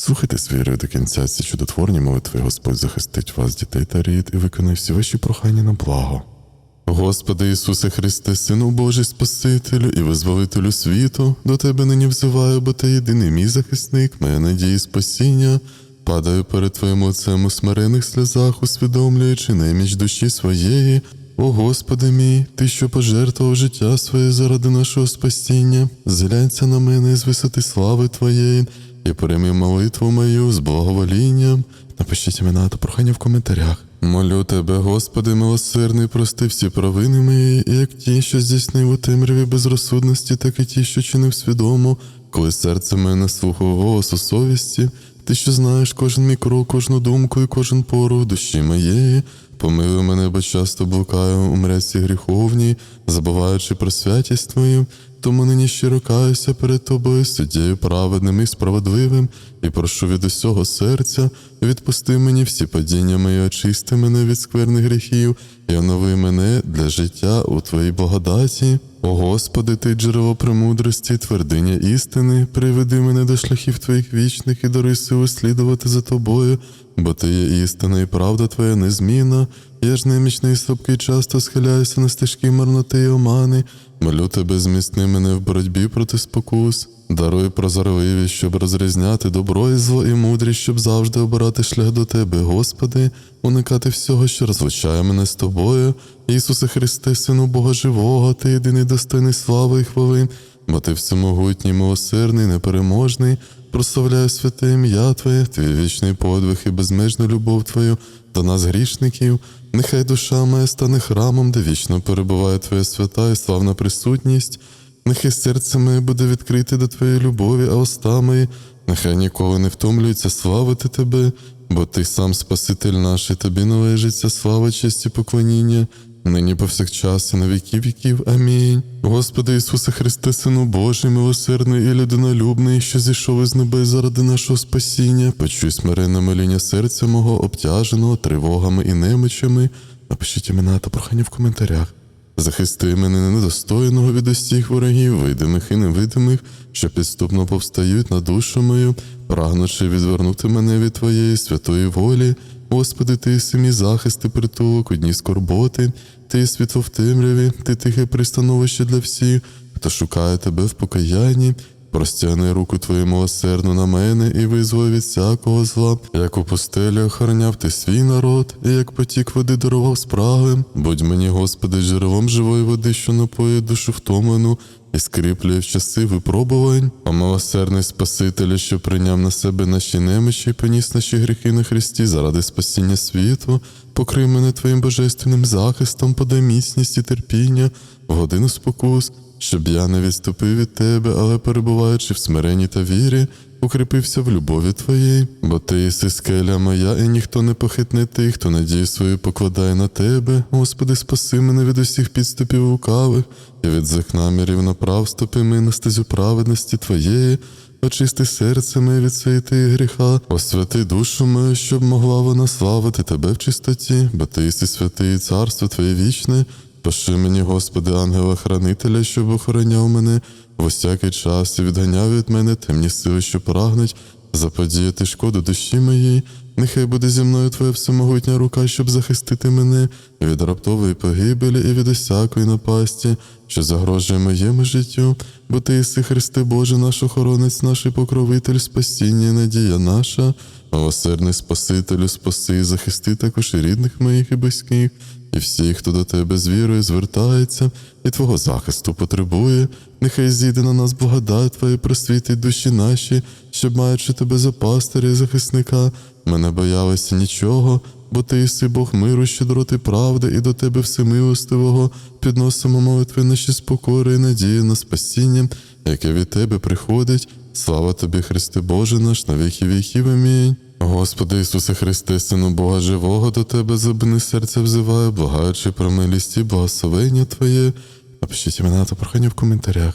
Слухайте з вірою до кінця ці чудотворні молитви, Господь захистить вас, дітей та рід, і виконає всі ваші прохання на благо. Господи Ісусе Христе, Сину Божий Спасителю і визволителю світу, до Тебе нині взиваю, бо Ти єдиний мій захисник, моя надія і спасіння. Падаю перед Твоїм Отцем у смирених сльозах, усвідомлюючи неміч душі своєї. О Господи мій, Ти, що пожертвував життя своє заради нашого спасіння, зглянься на мене з висоти слави Твоєї і прийми молитву мою з благоволінням. Напишіть імена та прохання в коментарях. Молю тебе, Господи, милосердний, прости всі провини мої, як ті, що здійснив у темряві безрозсудності, так і ті, що чинив свідомо, коли серце мене слухав голосу совісті, ти що знаєш кожен мій крок, кожну думку і кожен порух душі моєї. Помилуй мене, бо часто блукаю у мряці гріховній, забуваючи про святість Твою, тому нині щиро каюся перед тобою, суддєю праведним і справедливим, і прошу від усього серця, відпусти мені всі падіння мої, очисти мене від скверних гріхів, і онови мене для життя у Твоїй благодаті. О Господи, Ти джерело премудрості, твердиня істини, приведи мене до шляхів Твоїх вічних і даруй силу слідувати за Тобою, бо Ти є істина і правда Твоя незмінна. Я ж немічний слабкий часто схиляюся на стежки марноти і омани. Молю тебе, зміцни мене в боротьбі проти спокус. Даруй прозорливість, щоб розрізняти добро і зло, і мудрість, щоб завжди обирати шлях до тебе, Господи, уникати всього, що розлучає мене з тобою. Ісусе Христе, Сину Бога Живого, Ти єдиний достойний слави і хвали, бо ти всемогутній, милосердний, непереможний. Прославляю святе ім'я Твоє, Твій вічний подвиг і безмежну любов Твою до нас, грішників. Нехай душа моя стане храмом, де вічно перебуває Твоя свята і славна присутність. Нехай серце моє буде відкрите до Твоєї любові, а уста мої, нехай ніколи не втомлюється славити Тебе, бо Ти сам Спаситель наш, і тобі належиться слава, честь і поклоніння, нині повсякчас і на віки віків. Амінь. Господи Ісусе Христе, Сину Божий, милосердний і людинолюбний, що зійшов із небес заради нашого спасіння, почуй смиренне моління серця мого, обтяженого тривогами і немичами. Напишіть імена та прохання в коментарях. Захисти мене недостойного від усіх ворогів, видимих і невидимих, що підступно повстають на душу мою, прагнучи відвернути мене від Твоєї святої волі. Господи, ти єси мій захист і притулок у дні скорботи, ти світло в темряві, ти тихе пристановище для всіх, хто шукає тебе в покаянні. Простягни руку твою милосердну на мене і визволи від всякого зла, як у пустелі охороняв ти свій народ, і як потік води дарував спраги. Будь мені, Господи, джерелом живої води, що напоїть душу втомлену, і скріплює в часи випробувань, а милосердний Спаситель, що прийняв на себе наші немичі і поніс наші гріхи на Христі заради спасіння світу, покрий мене Твоїм божественним захистом, подай міцність і терпіння в годину спокус щоб я не відступив від тебе, але перебуваючи в смиренні та вірі, укріпився в любові твоїй, бо ти єси скеля моя, і ніхто не похитне тих, хто надію свою покладає на тебе. Господи, спаси мене від усіх підступів лукавих, і від злих намірів направ ступи ми на стезю праведності Твоєї. Очисти серце моє від суєти і гріха, освяти душу мою, щоб могла вона славити тебе в чистоті, бо ти єси святий царство Твоє вічне. Поши мені, Господи, ангела-хранителя, щоб охороняв мене в усякий час відганяв від мене темні сили, що прагнуть заподіяти шкоду душі моїй. Нехай буде зі мною Твоя всемогутня рука, щоб захистити мене від раптової погибелі і від усякої напасті, що загрожує моєму життю, бо Ти єси Христе Боже, наш охоронець, наш покровитель, спасіння, надія наша, милосердний Спасителю, спаси і захисти також і рідних моїх і близьких, і всіх, хто до тебе з вірою звертається і Твого захисту потребує, нехай зійде на нас благодать Твоя просвітить душі наші, щоб, маючи тебе за пастиря і захисника, ми не боялися нічого, бо ти єси Бог миру, щедроти правди, і до тебе всемилостивого підносимо молитви наші спокори і надії на спасіння, яке від тебе приходить. Слава тобі, Христе Боже наш, на віки віків. Амінь. Господи Ісусе Христе, Сину Бога Живого, до Тебе зубини серця взиваю, благаючи про милість і благословення Твоє. Напишіть імена та прохання в коментарях.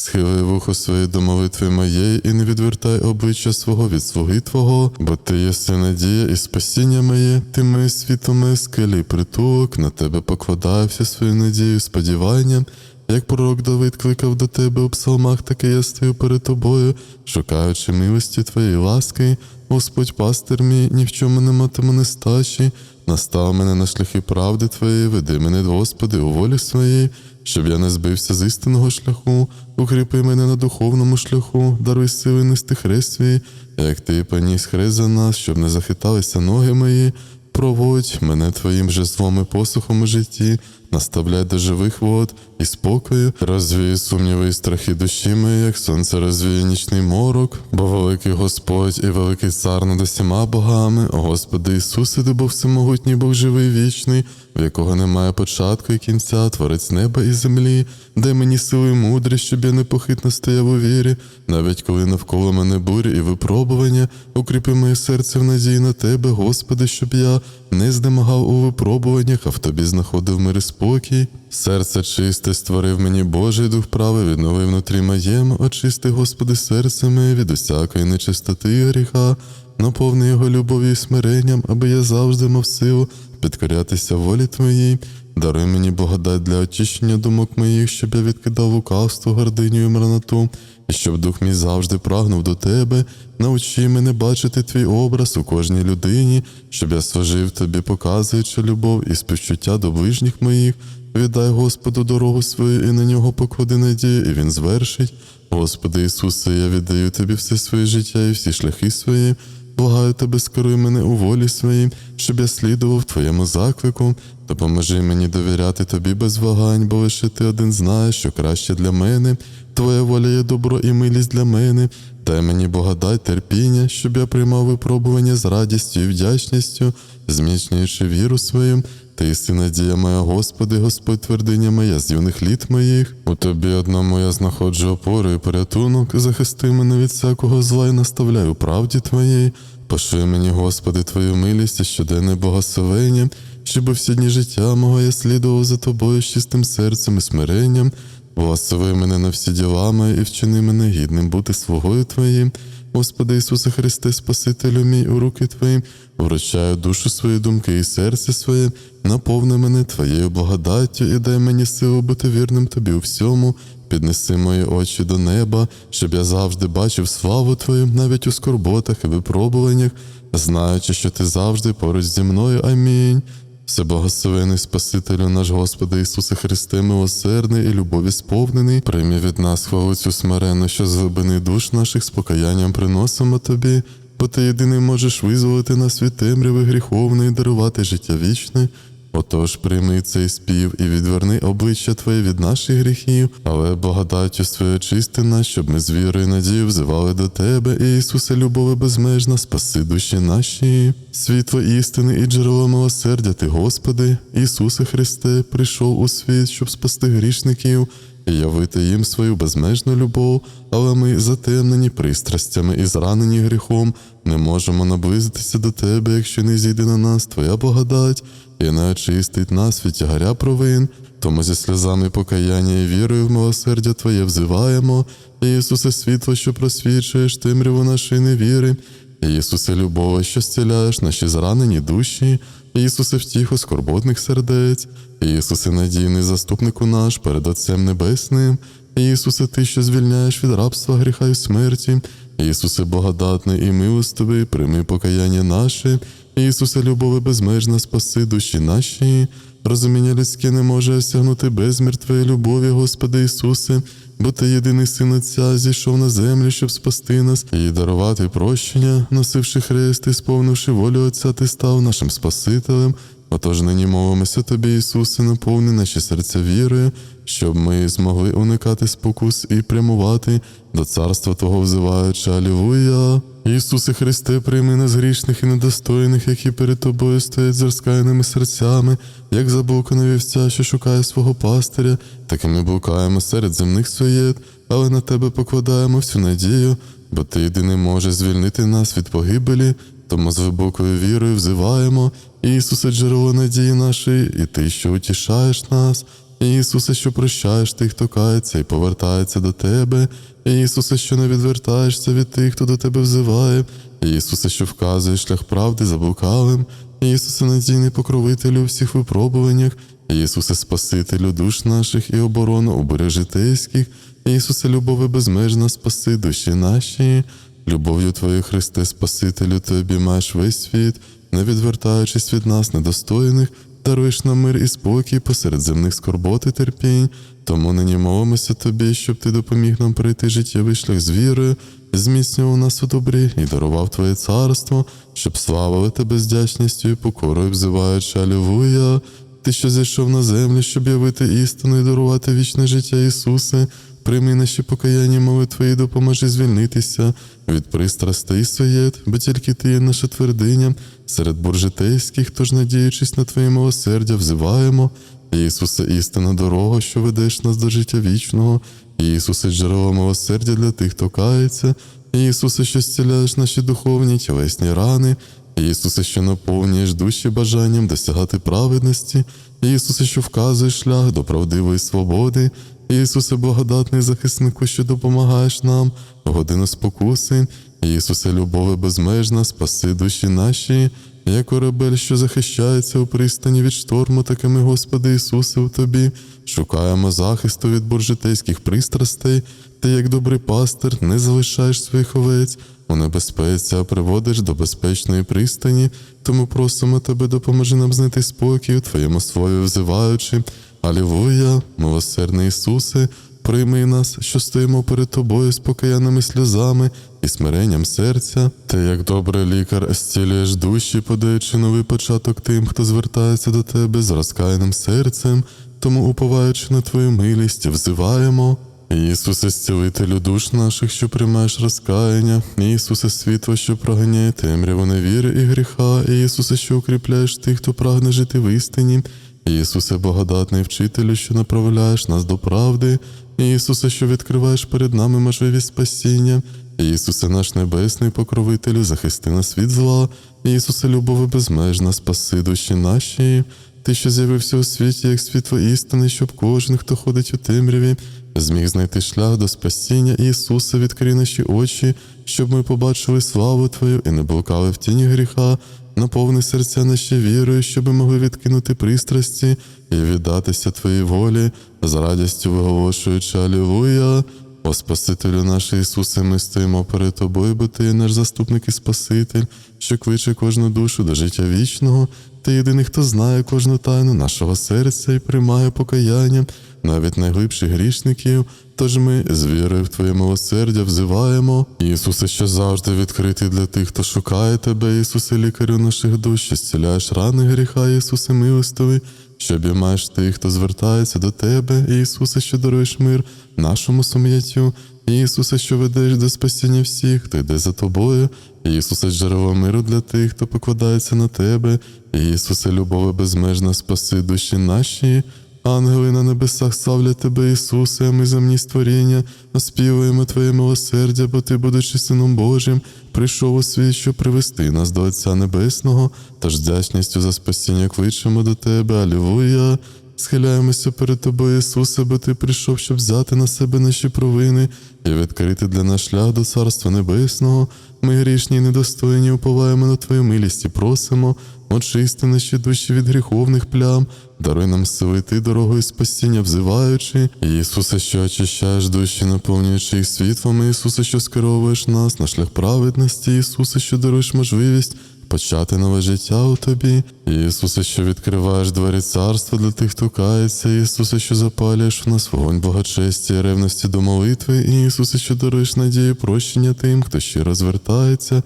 Схили вухо своє до молитви моєї і не відвертай обличчя свого від слуги Твого, бо Ти єси надія і спасіння моє, ти моє світло моє скелі притулок, на тебе покладаю всю свою надію, сподівання. Як пророк Давид кликав до тебе у псалмах, таке я стою перед тобою, шукаючи милості твоєї ласки. Господь пастир мій, ні в чому не матиму нестачі. Настав мене на шляхи правди Твоєї, веди мене, Господи, у волі своїй, щоб я не збився з істинного шляху, укріпи мене на духовному шляху, даруй сили нести хрест свій, як ти поніс хрест за нас, щоб не захиталися ноги мої. Проводь мене твоїм жезлом і посухом у житті, наставляй до живих вод і спокою, розвій сумніви і страхи душі мої, як сонце розвіє нічний морок, бо великий Господь і великий цар над усіма богами, О Господи Ісусе, ти Бог всемогутній, Бог живий вічний, в якого немає початку і кінця, творець неба і землі, дай мені сили і мудрість, щоб я непохитно стояв у вірі, навіть коли навколо мене бурі і випробування, укріпи моє серце в надії на тебе, Господи, щоб я не знемагав у випробуваннях, а в тобі знаходив мир і спокій. Серце чисте створив мені Божий дух правий, віднови внутрі моєму, очисти, Господи, серце від усякої нечистоти і гріха, наповни його любов'ю і смиренням, аби я завжди мав силу підкорятися волі Твоїй. Даруй мені благодать для очищення думок моїх, щоб я відкидав лукавство, гординю і мраноту, щоб дух мій завжди прагнув до тебе. Научи мене бачити твій образ у кожній людині, щоб я служив тобі, показуючи любов і співчуття до ближніх моїх. Віддай Господу дорогу свою і на нього поклади надію, і він звершить. Господи Ісусе, я віддаю тобі все своє життя і всі шляхи свої. Благаю тебе, скеруй мене у волі своїй, щоб я слідував твоєму заклику. Допоможи мені довіряти тобі без вагань, бо лише ти один знаєш, що краще для мене. Твоя воля є добро і милість для мене. Дай мені благодать, терпіння, щоб я приймав випробування з радістю і вдячністю, зміцнюючи віру свою. Ти єси надія моя, Господи, Господь твердиня моя з юних літ моїх. У тобі одному я знаходжу опору і порятунок, захисти мене від всякого зла і наставляй у правді Твоїй. Пошли мені, Господи, Твою милість і щоденне благословення, щоб всі дні життя мого я слідував за тобою з чистим серцем і смиренням. Благослови мене на всі діла мої і вчини мене гідним бути слугою Твоїм. Господи Ісусе Христе, Спасителю мій, у руки Твої, вручаю душу свої думки і серце своє, наповни мене Твоєю благодаттю і дай мені силу бути вірним Тобі у всьому. Піднеси мої очі до неба, щоб я завжди бачив славу Твою, навіть у скорботах і випробуваннях, знаючи, що Ти завжди поруч зі мною. Амінь. Всеблагословений Спасителю наш Господи Ісусе Христе, милосердний і любові сповнений, прийми від нас хвалу цю смиренну, що з глибини душ наших з покаянням приносимо Тобі, бо Ти єдиний можеш визволити нас від темряви гріховної, дарувати життя вічне. Отож, прийми цей спів і відверни обличчя Твоє від наших гріхів, але благодаттю своєю очисти щоб ми з вірою і надією взивали до Тебе, Ісусе, любові безмежна, спаси душі наші. Світло істини і джерело милосердя Ти, Господи, Ісусе Христе, прийшов у світ, щоб спасти грішників і явити їм свою безмежну любов, але ми, затемнені пристрастями і зранені гріхом, не можемо наблизитися до Тебе, якщо не зійде на нас Твоя благодать і не очистить нас від тягаря провин. Тому зі сльозами покаяння і вірою в милосердя Твоє взиваємо, Ісусе, світло, що просвічуєш темряву нашої невіри, Ісусе, любов, що зціляєш наші зранені душі, Ісусе, втіху скорботних сердець, Ісусе, надійний заступнику наш перед Отцем Небесним, Ісусе, Ти, що звільняєш від рабства, гріха і смерті, Ісусе, благодатний і милостивий, прийми покаяння наше, Ісусе, любові безмежна, спаси душі наші. Розуміння людське не може осягнути безмір Твоєї любові, Господи Ісусе, бо Ти єдиний син Отця зійшов на землю, щоб спасти нас і дарувати прощення, носивши хрест і сповнивши волю Отця, Ти став нашим Спасителем. Отож нині мовимося Тобі, Ісусе, наповни наші серця вірою, щоб ми змогли уникати спокус і прямувати до царства Твого взиваючи. Алілуя! Ісусе Христе, прийми нас грішних і недостойних, які перед тобою стоять з розкаяними серцями, як заблукана вівця, що шукає свого пастиря, так і ми блукаємо серед земних суєт, але на тебе покладаємо всю надію, бо ти єдиний можеш звільнити нас від погибелі, тому з глибокою вірою взиваємо, Ісусе, джерело надії нашої, і Ти, що утішаєш нас. Ісусе, що прощаєш тих, хто кається і повертається до Тебе, Ісусе, що не відвертаєшся від тих, хто до Тебе взиває, Ісусе, що вказуєш шлях правди заблукалим, Ісусе, надійний покровителю у всіх випробуваннях, Ісусе, Спасителю душ наших і оборону у бурях житейських, Ісусе, любови безмежна, спаси душі наші. Любов'ю Твоєю, Христе, Спасителю, Ти обіймаєш весь світ, не відвертаючись від нас, недостойних, даруєш нам мир і спокій посеред земних скорбот і терпінь. Тому нині молимося Тобі, щоб Ти допоміг нам пройти життєвий шлях з вірою, зміцнював нас у добрі і дарував Твоє царство, щоб славили Тебе з дячністю і покорою, взиваючи Алілуя. Ти, що зійшов на землю, щоб явити істину і дарувати вічне життя Ісусе, прийми наші покаяння молитви і допоможи звільнитися від пристрастей своєт, бо тільки ти є наша твердиня. Серед буржитейських, тож, надіючись на Твоє милосердя, взиваємо. Ісусе, істина дорога, що ведеш нас до життя вічного, Ісусе, джерело милосердя для тих, хто кається, Ісусе, що зціляєш наші духовні тілесні рани, Ісусе, що наповнюєш душі бажанням досягати праведності, Ісусе, що вказуєш шлях до правдивої свободи, Ісусе, благодатний захиснику, що допомагаєш нам годину спокуси, Ісусе, любове безмежна, спаси душі наші, як корабель, що захищається у пристані від шторму, такими, Господи Ісусе, у Тобі, шукаємо захисту від буржитейських пристрастей, ти, як добрий пастир, не залишаєш своїх овець, у небезпеці, а приводиш до безпечної пристані, тому просимо тебе, допоможи нам знайти спокій у Твоєму слові, взиваючи. Алілуя, милосердний Ісусе, прийми нас, що стоїмо перед Тобою з покаянними сльозами і смиренням серця. Ти, як добрий лікар, зцілюєш душі, подаючи новий початок тим, хто звертається до Тебе з розкаяним серцем, тому, уповаючи на Твою милість, взиваємо. Ісусе, зцілителю душ наших, що приймаєш розкаяння, Ісусе, світло, що проганяє темряву невіри і гріха, Ісусе, що укріпляєш тих, хто прагне жити в істині, Ісусе, благодатний вчителю, що направляєш нас до правди, Ісусе, що відкриваєш перед нами можливість спасіння, Ісусе, наш небесний покровителю, захисти нас від зла, Ісусе, любови безмежна, спаси душі наші. Ти, що з'явився у світі, як світло істини, щоб кожен, хто ходить у темряві, зміг знайти шлях до спасіння. Ісуса, відкрий наші очі, щоб ми побачили славу Твою і не блукали в тіні гріха, наповни серця наші вірою, ми могли відкинути пристрасті і віддатися Твоїй волі, з радістю виголошуючи Алілуя. О Спасителю наш Ісусе, ми стоїмо перед Тобою, бо Ти є наш заступник і Спаситель, що кличе кожну душу до життя вічного. Ти єдиний, хто знає кожну тайну нашого серця і приймає покаяння, навіть найглибших грішників. Тож ми з вірою в Твоє милосердя взиваємо. Ісусе, що завжди відкритий для тих, хто шукає Тебе, Ісусе, лікарю наших душ, зціляєш рани гріха, Ісусе милостивий, що обіймаєш тих, хто звертається до Тебе, Ісусе, що даруєш мир нашому сум'яттю. Ісусе, що ведеш до спасіння всіх, хто йде за тобою, Ісусе, джерело миру для тих, хто покладається на тебе, Ісусе, любове безмежна, спаси душі наші. Ангели на небесах славлять тебе, Ісусе, а ми земні створіння, оспівуємо Твоє милосердя, бо Ти, будучи Сином Божим, прийшов у світ, щоб привести нас до Отця Небесного, тож з вдячністю за спасіння кличемо до Тебе, Алілуя. Схиляємося перед Тобою, Ісусе, бо Ти прийшов, щоб взяти на себе наші провини і відкрити для нас шлях до Царства Небесного. Ми грішні і недостойні, уповаємо на Твою милість і просимо, очисти наші душі від гріховних плям, даруй нам сили дорогою спасіння, взиваючи. Ісусе, що очищаєш душі, наповнюючи їх світлом, Ісусе, що скеровуєш нас на шлях праведності, Ісусе, що даруєш можливість почати нове життя у тобі. Ісусе, що відкриваєш двері царства для тих, хто кається, Ісусе, що запалюєш в нас вогонь благочестя і ревності до молитви, Ісусе, що даруєш надію прощення тим, хто щиро звертається.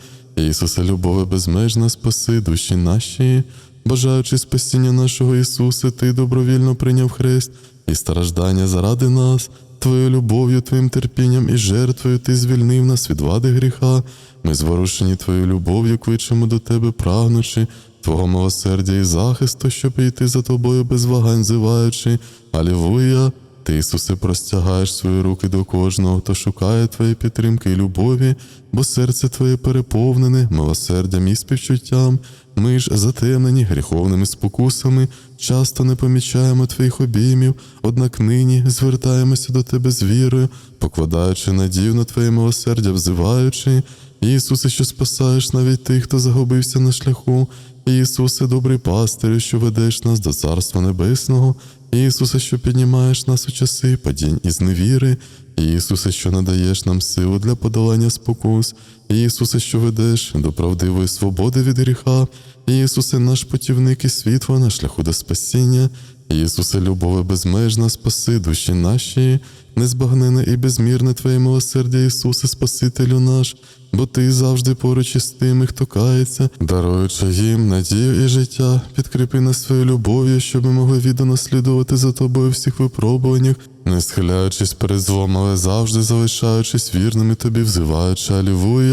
Ісусе, любове безмежна, спаси душі наші. Бажаючи спасіння нашого Ісуса, Ти добровільно прийняв хрест і страждання заради нас. Твоєю любов'ю, Твоїм терпінням і жертвою Ти звільнив нас від вади гріха. Ми зворушені Твоєю любов'ю, кличемо до Тебе, прагнучи, Твого милосердя і захисту, щоб йти за Тобою без вагань, зиваючи. Алілуя! Ти, Ісусе, простягаєш свої руки до кожного, хто шукає Твоєї підтримки і любові, бо серце Твоє переповнене милосердям і співчуттям. Ми ж, затемнені гріховними спокусами, часто не помічаємо Твоїх обіймів, однак нині звертаємося до Тебе з вірою, покладаючи надію на Твоє милосердя, взиваючи. Ісусе, що спасаєш навіть тих, хто загубився на шляху. Ісусе, добрий пастирю, що ведеш нас до Царства Небесного. Ісусе, що піднімаєш нас у часи падінь і зневіри. Ісусе, що надаєш нам силу для подолання спокус. Ісусе, що ведеш до правдивої свободи від гріха. Ісусе, наш путівник і світло на шляху до спасіння. Ісусе, любове безмежна, спаси душі наші, незбагнене і безмірне Твоє милосердя, Ісусе, Спасителю наш, бо Ти завжди поруч із тими, хто кається, даруючи їм надію і життя, підкріпи нас своєю любов'ю, щоб ми могли віддано слідувати за тобою всіх випробуваннях, не схиляючись перед злом, але завжди залишаючись вірними тобі, взиваючи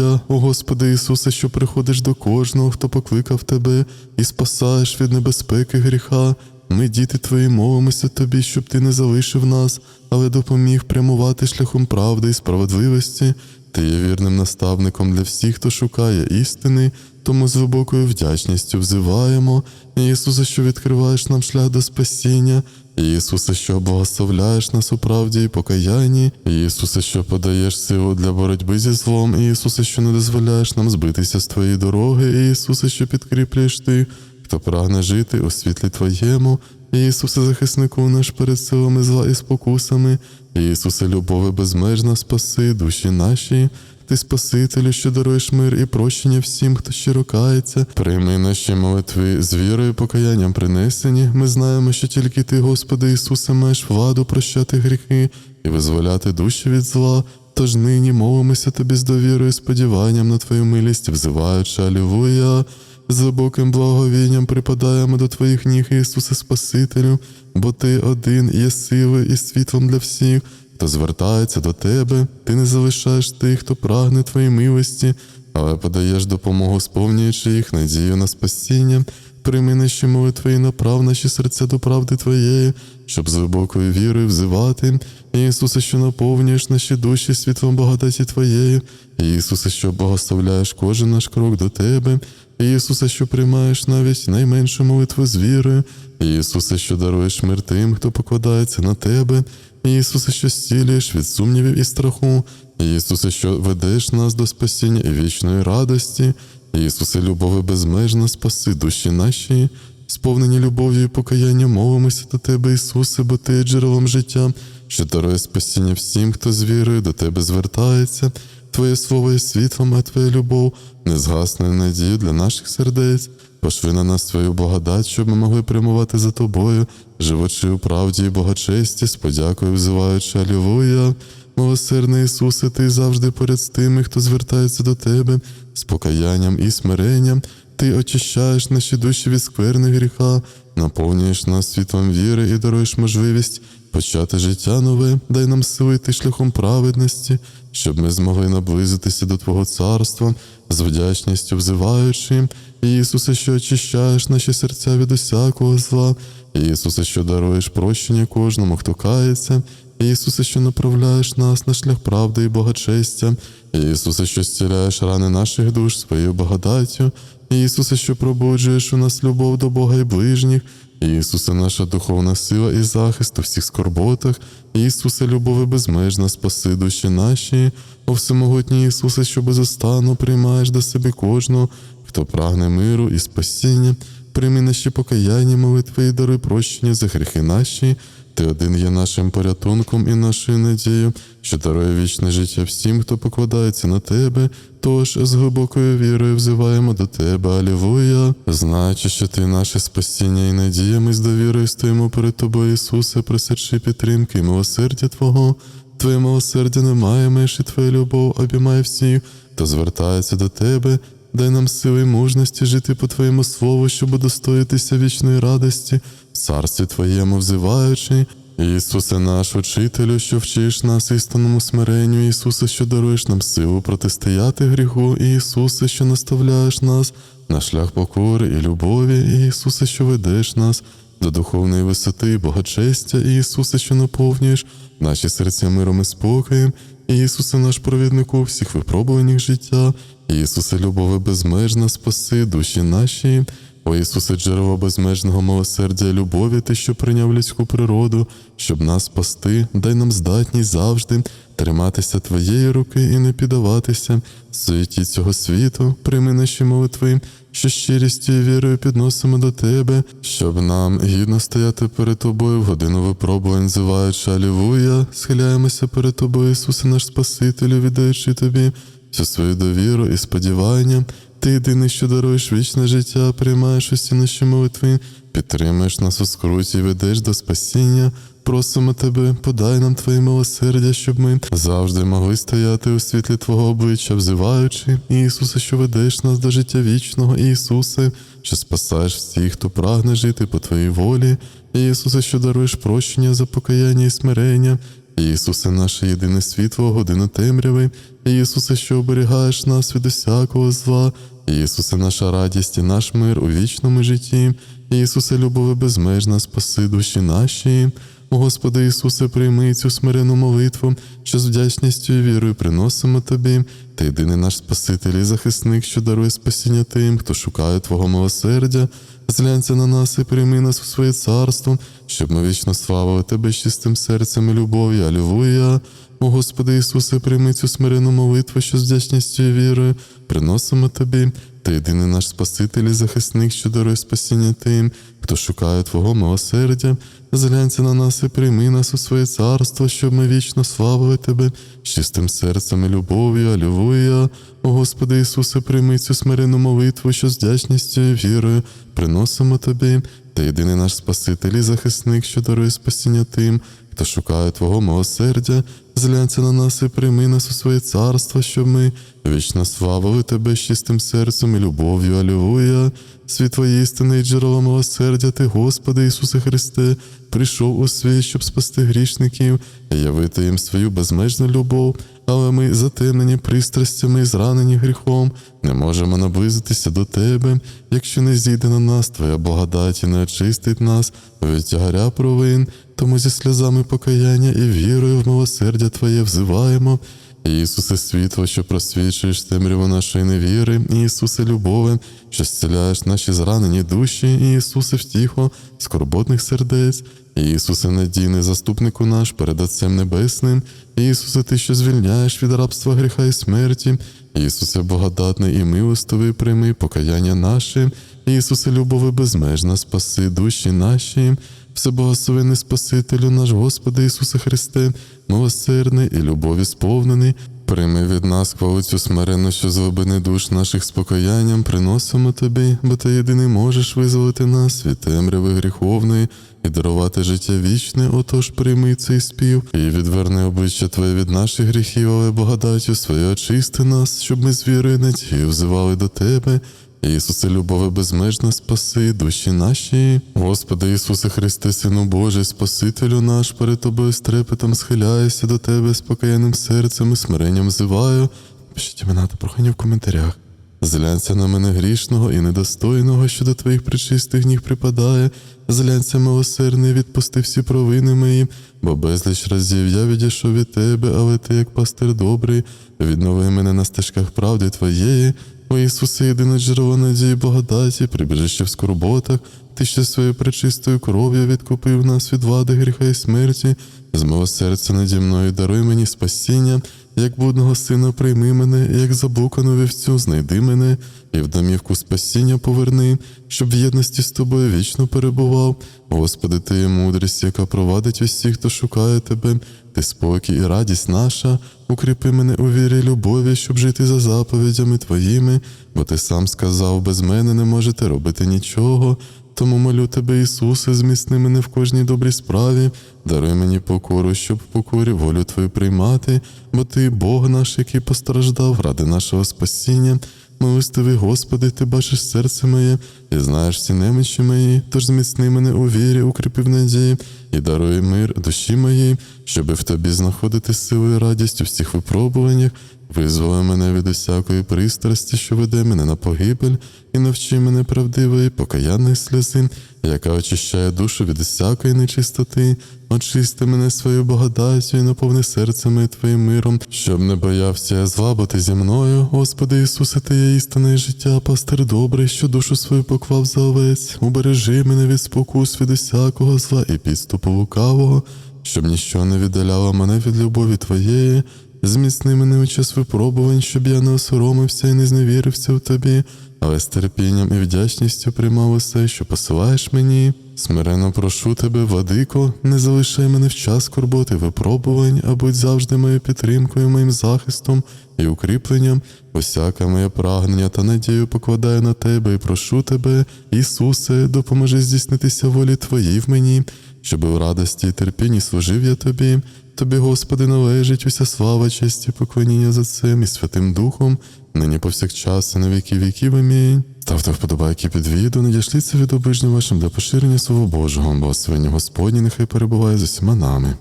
Алілуя, о Господи Ісусе, що приходиш до кожного, хто покликав тебе, і спасаєш від небезпеки гріха. Ми, діти твої, молимося тобі, щоб ти не залишив нас, але допоміг прямувати шляхом правди і справедливості. Ти є вірним наставником для всіх, хто шукає істини, тому з глибокою вдячністю взиваємо. Ісусе, що відкриваєш нам шлях до спасіння, Ісусе, що благословляєш нас у правді і покаянні, Ісусе, що подаєш силу для боротьби зі злом, Ісусе, що не дозволяєш нам збитися з твоєї дороги, Ісусе, що підкріплюєш тих, хто прагне жити у світлі Твоєму, Ісусе, захиснику наш перед силами зла і спокусами, Ісусе, любове безмежна, спаси душі наші. Ти Спасителю, що даруєш мир і прощення всім, хто щиро кається. Прийми наші молитви з вірою покаянням принесені. Ми знаємо, що тільки Ти, Господи Ісусе, маєш владу прощати гріхи і визволяти душі від зла. Тож нині молимося тобі з довірою сподіванням на Твою милість, взиваючи Алілуя. З глибоким благовінням припадаємо до Твоїх ніг, Ісусе Спасителю, бо Ти один є силою і світлом для всіх, хто звертається до Тебе, Ти не залишаєш тих, хто прагне Твоєї милості, але подаєш допомогу, сповнюючи їх надію на спасіння. Прийми наші молитви і направ наші серця до правди Твоєї, щоб з глибокою вірою взивати. Ісусе, що наповнюєш наші душі світлом благодаті Твоєї, Ісусе, що благословляєш кожен наш крок до Тебе. Ісусе, що приймаєш навіть найменшу молитву з вірою, Ісусе, що даруєш мир тим, хто покладається на тебе, Ісусе, що зцілюєш від сумнівів і страху, Ісусе, що ведеш нас до спасіння і вічної радості, Ісусе, любові безмежна, спаси душі наші, сповнені любов'ю і покаянням молимося до Тебе, Ісусе, бо Ти є джерелом життя, що дарує спасіння всім, хто з вірою до Тебе звертається. Твоє слово є світлом, а Твоя любов не згасне надію для наших сердець. Пошви на нас твою благодать, щоб ми могли прямувати за тобою, живучи у правді і богочесті, з подякою взиваючи Алілуя. Милосердний Ісусе, Ти завжди поряд з тими, хто звертається до Тебе, з покаянням і смиренням. Ти очищаєш наші душі від скверни гріха, наповнюєш нас світлом віри і даруєш можливість почати життя нове, дай нам сили йти шляхом праведності, щоб ми змогли наблизитися до Твого царства, з вдячністю взиваючи. Ісусе, що очищаєш наші серця від усякого зла, Ісусе, що даруєш прощення кожному, хто кається, Ісусе, що направляєш нас на шлях правди і богочестя, Ісусе, що зціляєш рани наших душ своєю благодаттю, Ісусе, що пробуджуєш у нас любов до Бога і ближніх, Ісусе, наша духовна сила і захист у всіх скорботах, Ісусе, любові безмежна, спаси душі наші, о всемогутній Ісусе, що безостанно приймаєш до себе кожного, хто прагне миру і спасіння, прийми наші покаяння, молитви і даруй прощення за гріхи наші. Ти один є нашим порятунком і нашою надією, що дарує вічне життя всім, хто покладається на тебе. Тож з глибокою вірою взиваємо до тебе, Алілуя. Знаючи, що ти наше спасіння і надія, ми з довірою стоїмо перед тобою, Ісусе, просячи підтримки і милосердя Твого. Твоє милосердя немає меж, і Твоя любов обіймає всіх, хто звертається до тебе. Дай нам сили і мужності жити по Твоєму слову, щоб удостоїтися вічної радості, царстві Твоєму взиваючи. Ісусе, наш учителю, що вчиш нас істинному смиренню, Ісусе, що даруєш нам силу протистояти гріху, Ісусе, що наставляєш нас на шлях покори і любові, Ісусе, що ведеш нас до духовної висоти, і богочестя, Ісусе, що наповнюєш наші серця миром і спокоєм, Ісусе, наш провідник у всіх випробуваннях життя, Ісусе, любове безмежна, спаси душі наші. О Ісусе, джерело безмежного милосердя і любові, ти, що прийняв людську природу, щоб нас спасти, дай нам здатність завжди триматися Твоєї руки і не піддаватися суеті цього світу, прийми наші молитви, що щирістю і вірою підносимо до Тебе, щоб нам гідно стояти перед Тобою в годину випробувань, зиваючи Алілуя, схиляємося перед Тобою, Ісусе, наш Спасителю, віддаючи Тобі всю свою довіру і сподівання. Ти єдиний, що даруєш вічне життя, приймаєш усі наші молитви, підтримуєш нас у скруті ведеш до спасіння. Просимо тебе, подай нам твоє милосердя, щоб ми завжди могли стояти у світлі Твого обличчя, взиваючи, Ісусе, що ведеш нас до життя вічного, Ісусе, що спасаєш всіх, хто прагне жити по Твоїй волі, Ісусе, що даруєш прощення за покаяння і смирення. Ісусе, наше єдине світло, година темряви, Ісусе, що оберігаєш нас від усякого зла, Ісусе, наша радість і наш мир у вічному житті, Ісусе, любове безмежна, спаси душі наші. Господи Ісусе, прийми цю смирену молитву, що з вдячністю і вірою приносимо Тобі. Ти єдиний наш Спаситель і захисник, що дарує спасіння тим, хто шукає Твого милосердя. Зглянься на нас і прийми нас у своє царство, щоб ми вічно славили Тебе чистим серцем і любов'ю. Алілуя. О Господи Ісусе, прийми цю смирену молитву, що з вдячністю і вірою приносимо Тобі. Ти єдиний наш Спаситель і захисник, що дарує спасіння тим, хто шукає Твого милосердя. Зглянься на нас і прийми нас у своє царство, щоб ми вічно славили Тебе з чистим серцем і любов'ю. Алілуя. О Господи Ісусе, прийми цю смирену молитву, що з вдячністю і вірою приносимо Тобі. Ти єдиний наш Спаситель і захисник, що дарує спасіння тим, хто шукає Твого милосердя. Зглянься на нас і прийми нас у своє царство, щоб ми вічно славили Тебе з чистим серцем і любов'ю. Алілуя. Світло істини і джерело милосердя, Ти, Господи Ісусе Христе, прийшов у світ, щоб спасти грішників і явити їм свою безмежну любов, але ми, затемнені пристрастями і зранені гріхом, не можемо наблизитися до Тебе, якщо не зійде на нас Твоя благодать і не очистить нас від тягаря провин, тому зі сльозами покаяння і вірою в милосердя Твоє взиваємо. Ісусе, світло, що просвічуєш темряву нашої невіри, Ісусе, любове, що зціляєш наші зранені душі, Ісусе, втіхо, скорботних сердець, Ісусе, надійний заступнику наш перед Отцем Небесним, Ісусе, Ти, що звільняєш від рабства гріха і смерті, Ісусе, благодатний і милостивий, прийми покаяння наше, Ісусе, любове безмежна, спаси душі наші. Всеблагословений Спасителю наш Господи Ісусе Христе, милосердний і любові сповнений, прийми від нас хвалицю смиренну, що з глибини душ наших спокаянням приносимо Тобі, бо Ти єдиний можеш визволити нас від темряви гріховної і дарувати життя вічне, отож прийми цей спів і відверни обличчя Твоє від наших гріхів, але благодаттю своєю очисти нас, щоб ми з вірою надією взивали до Тебе. Ісусе, любове безмежна, спаси душі наші. Господи Ісусе Христе, Сину Божий, Спасителю наш, перед Тобою з трепетом схиляюся до Тебе з покаянним серцем і смиренням зиваю. Пишіть імена та прохання в коментарях. Зглянься на мене грішного і недостойного, що до твоїх причистих ніг припадає. Зглянься милосердний, відпусти всі провини мої, бо безліч разів я відійшов від тебе, але ти, як пастир добрий, віднови мене на стежках правди твоєї. О Ісусе, єдине джерело надії благодаті, прибіжище в скорботах, ти ще своєю пречистою кров'ю відкупив нас від влади гріха і смерті, з мого серця наді мною даруй мені спасіння, як блудного сина прийми мене, як заблукану вівцю, знайди мене, і в домівку спасіння поверни, щоб в єдності з тобою вічно перебував. Господи, ти є мудрість, яка провадить усіх, хто шукає тебе. Ти спокій і радість наша, укріпи мене у вірі любові, щоб жити за заповідями Твоїми, бо Ти сам сказав, без мене не можете робити нічого. Тому молю тебе, Ісусе, зміцни мене в кожній добрій справі, даруй мені покору, щоб в покорі волю Твою приймати, бо Ти Бог наш, який постраждав ради нашого спасіння. Милостивий Господи, ти бачиш серце моє і знаєш всі немічі мої, тож зміцни мене у вірі, укріпи в надії і даруй мир душі моїй, щоби в тобі знаходити силу і радість у всіх випробуваннях, визволи мене від усякої пристрасті, що веде мене на погибель, і навчи мене правдивої, покаянної сльози, яка очищає душу від усякої нечистоти. Очисти мене своєю благодаттю і наповни серце моє твоїм миром, щоб не боявся я зла зі мною. Господи Ісусе, ти є істинне життя, пастир добрий, що душу свою поклав за овець. Убережи мене від спокус від усякого зла і підступу лукавого, щоб ніщо не віддаляло мене від любові Твоєї. Зміцни мене у час випробувань, щоб я не осоромився і не зневірився в тобі, але з терпінням і вдячністю приймав усе, що посилаєш мені. Смиренно прошу тебе, владико, не залишай мене в час скорботи випробувань, а будь завжди моєю підтримкою, моїм захистом і укріпленням. Усяке моє прагнення та надію покладаю на тебе і прошу тебе, Ісусе, допоможи здійснитися волі Твоїй в мені, щоб в радості і терпінні служив я тобі. Тобі, Господи, належить уся слава, честь і поклоніння за цим і Святим Духом, нині повсякчас і на віки віків. Амінь. Ставте вподобайки під відео, надішліться від оближнім вашим для поширення Слова Божого, благословення Господні, нехай перебуває з усіма нами.